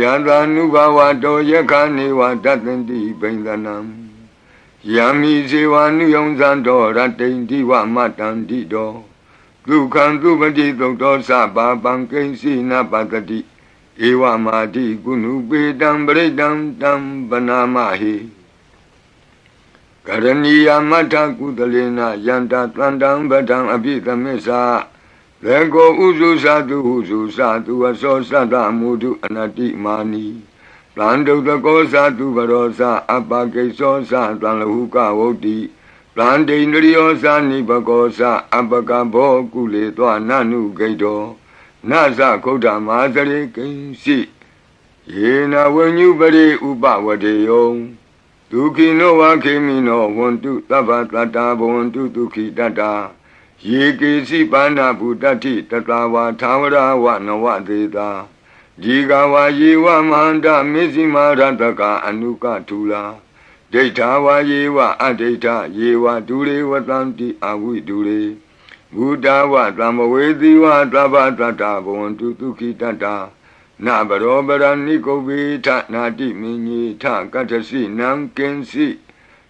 ယတာနုဘဝတောယခနေဝတတ္တန္တိဘိန္ဒနံယံမိဇေဝနုယုံဇံတော်ရတ္တိန်တိဝမတံတိတောဒုက္ခံသူပတိသုတ်တော်စပါပံကိဉ္စီနပတ္တိဧဝမာတိကုဏုပေတံပရိတံတံပနာမဟိကရဏီယမထကုသလေနယန္တတန္တံပဒံအပိသမစ္ဆာ လေကိုဥစုသတုဟုစုသတုအစောသတ္တမုဒုအနတိမာနီတန္တုတကောသတုဘရောသအပကိသောသတံလဟုကဝုတ်တိတန္တိန္ဒရိယောသနိဘကောသအပကဘောကုလေသောနနုဂိတောနသခုဒ္ဓမာသရေကိဉ္စီယေနဝဉ္ညုပရိဥပဝတေယောဒုခိနောဝခေမိနောဝန္တုသဗ္ဗတတ္တာဘဝန္တုဒုခိတတ္တာ ယေကေစီပါဏဗုတ္တိတတဝါသာဝရဝနဝသေတာဒီကဝါယေဝမဟန္တမေဇိမာရတကအနုကထူလာဒိဋ္ဌာဝါယေဝအဒိဋ္ဌယေဝဒူရေဝတံတိအဝိဒူရေဘုဒ္ဓဝသံမဝေသီဝသဗ္ဗတတ္တဘဝန္တုဒုခိတတ္တာနဘရောပရဏိကုဗေထနာတိမင်းကြီးထကတ္ထစီနံကင်စီ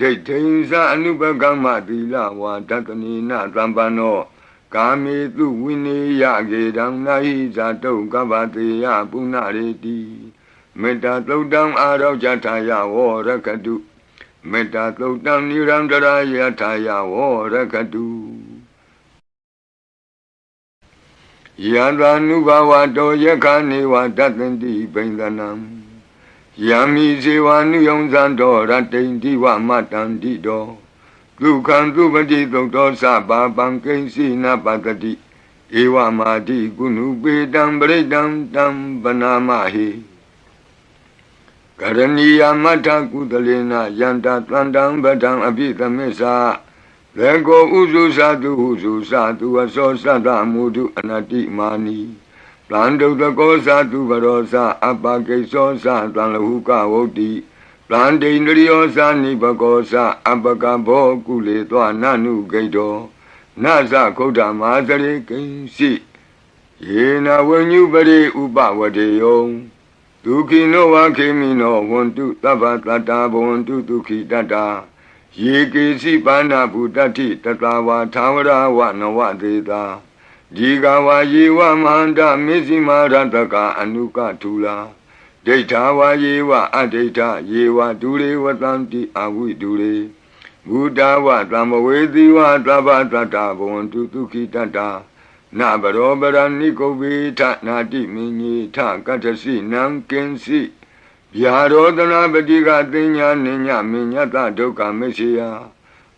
ဒိဋ္ဌိသအနုပကမ္မသီလဝါတတနိနသံပန္နောကာမေတုဝိနေယကေတံနာဟိဇာတုကဗ္ဗတေယပုဏ္ဏရေတိမေတ္တာသုတ်တံအာရောဇထာယဝရကတုမေတ္တာသုတ်တံနိရန္တရာယထာယဝရကတုယံသာနုဘဝတောယခနေဝတတ္တန္တိဘိန္ဒနံ ယံမိဇေဝနုယုံဇံတော်ရတ္တိန်တိဝမတံတိတောဒုက္ခံသူပတိသုတ်တော်စပါပံကိဉ္စီနပတတိဧဝမာတိကုဏုပေတံပရိတံတံပနာမဟိကရဏီယမထကုသလေနယန္တတန္တံပဒံအပိသမစ္ဆာလေကိုဥစုသတုဟုစုသတုအစောသတ္တမုဒုအနတိမာနီ တန္တုတကောသတုဘရောသအပကိသောသတံလဟုကဝုတ်တိတန္တိန္ဒရိယောသနိဘကောသအပကဘောကုလေသောနနုဂိတောနသခုဒ္ဓမာသရေကိဉ္စီယေနဝဉ္ညုပရိဥပဝတေယောဒုခိနောဝခေမိနောဝန္တုသဗ္ဗတတ္တာဘဝန္တုဒုခိတတ္တာယေကေစီပါဏဗုတ္တိတတဝါသာဝရဝနဝသေတာ ဒီကဝါယေဝမဟန္တမေဇိမာရတကအနုကထူလာဒိဋ္ဌာဝါယေဝအဒိဋ္ဌယေဝဒူရေဝတံတိအဝိဒူရေဘုဒ္ဓဝသံမဝေသီဝသဗ္ဗတတ္တဘဝန္တုဒုခိတတ္တာနဘရောပရဏိကုဗေထနာတိမင်းကြီးထကတ္ထစီနံကင်စီဗျာရောဒနာပတိကသင်ညာနိညာမညတဒုက္ခမရှိယ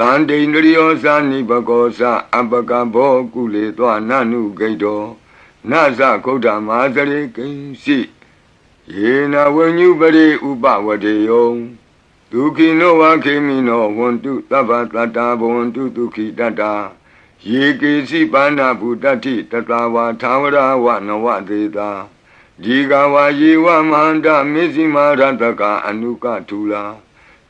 တဗန္တိန္ဒရိယောသာနိဘကောသအပကဘောကုလေသောနနုဂိတောနသခုဒ္ဓမာသရေကိဉ္စီယေနဝဉ္ညုပရိဥပဝတေယောဒုခိနောဝခေမိနောဝန္တုသဗ္ဗတတ္တာဘဝန္တုဒုခိတတ္တာယေကေစီပါဏဗုတ္တိတတဝါသာဝရဝနဝတေတာဒီကဝါယေဝမဟန္တမေဇိမာရတကအနုကထူလာ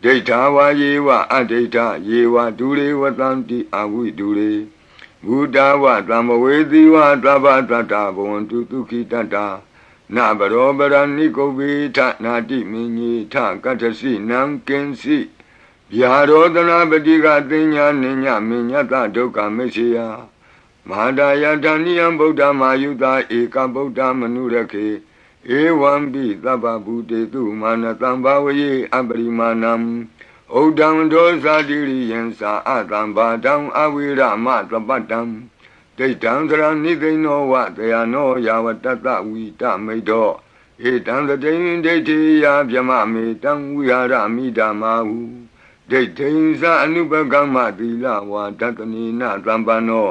ဒိဋ္ဌာဝါယေဝအဒိဋ္ဌယေဝဒုရေဝတံတိအဝိဒုရေဘုဒ္ဓဝသံမဝေသီဝသဗ္ဗတတ္တဘဝန္တုဒုခိတတ္တာနဘရောပရဏိကုဗေထနာတိမင်းကြီးထကတ္ထစီနံကင်စီဗျာရောဒနာပတိကသိညာနိညာမညတဒုက္ခမရှိယမဟာဒယတဏိယံဗုဒ္ဓမာယုတာဧကဗုဒ္ဓမနုရခေ ဧဝံပိသဗ္ဗဗုတေတုမာနတံဘာဝယေအပရိမာဏံဩဒံဒောဇာတိရိယံသာအတံဘာတံအဝိရမသပတ္တံဒိဋ္ဌံသရဏိသိဏောဝတယနောယာဝတတဝိတမိတ်တော်ဧတံတတိန်ဒိဋ္ဌိယဗျမမေတံဝိဟာရမိဓမ္မာဟုဒိဋ္ဌိံသအနုပကမ္မသီလဝါတတနိနသံပန္နော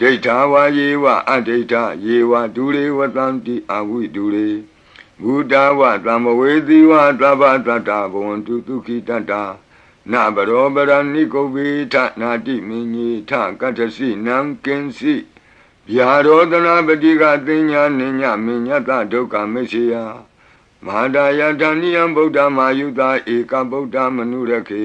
ဒိဋ္ဌာဝါယေဝအဒိဋ္ဌယေဝဒုရေဝတံတိအဝိဒုရေဘုဒ္ဓဝသမဝေသီဝသဗ္ဗတတ္တဘဝန္တုဒုခိတတ္တာနာဘရောပရဏိကုဗေထနာတိမင်းကြီးထကတ္တစီနံကင်စီဗျာရောဒနာပတိကသိညာနိညာမညတဒုက္ခမရှိယမဟာဒယတဏိယံဗုဒ္ဓမာယုတာဧကဗုဒ္ဓမနုရခေ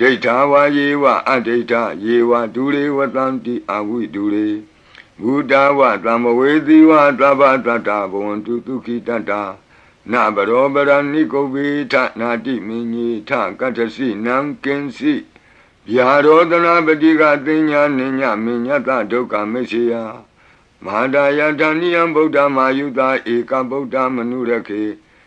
ဒိဋ္ဌာဝါယေဝအဒိဋ္ဌယေဝဒူရေဝတံတိအဝိဒူရေဘုဒ္ဓဝသံမဝေသီဝသဗ္ဗတတ္တဘဝန္တုဒုခိတတ္တာနဘရောပရဏိကုဗေထနာတိမင်းကြီးထကတ္တစီနံကင်စီဗျာရောဒနာပတိကသိညာနိညာမညတဒုက္ခမရှိယမဟာဒယတဏိယံဗုဒ္ဓမာယုတာဧကဗုဒ္ဓမနုရခေ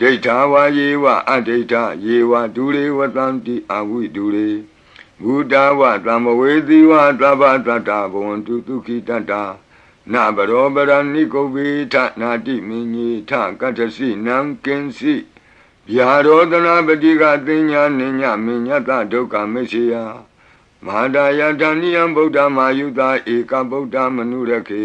ဒိဋ္ဌာဝါယေဝအဒိဋ္ဌယေဝဒူရေဝတံတိအဝိဒူရေဘုဒ္ဓဝတံမဝေတိဝသဗ္ဗတတ္တဘဝန္တုဒုခိတတ္တာနဘရောပရဏိကုဗေထနာတိမင်းကြီးထကတ္တစီနံကင်စီဗျာရောဒနာပတိကတင်ညာနိညာမညတဒုက္ခမရှိယမဟာဒယတဏိယံဗုဒ္ဓမာယုတာဧကဗုဒ္ဓမနုရခေ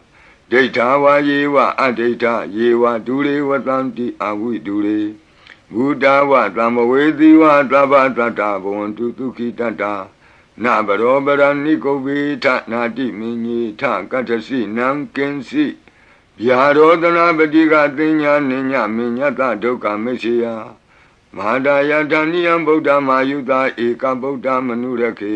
ဒိဋ္ဌာဝါယေဝအဒိဋ္ဌယေဝဒုရေဝတံတိအဝိဒုရေဘုဒ္ဓဝသံမဝေသီဝသဗ္ဗတတ္တဘဝန္တုဒုခိတတ္တာနဘရောပရဏိကုဗေထနာတိမင်းကြီးထကတ္ထစီနံကင်စီဗျာရောဒနာပတိကသင်ညာနိညာမညတဒုက္ခမရှိယမဟာဒယတဏိယံဗုဒ္ဓမာယုတာဧကဗုဒ္ဓမနုရခေ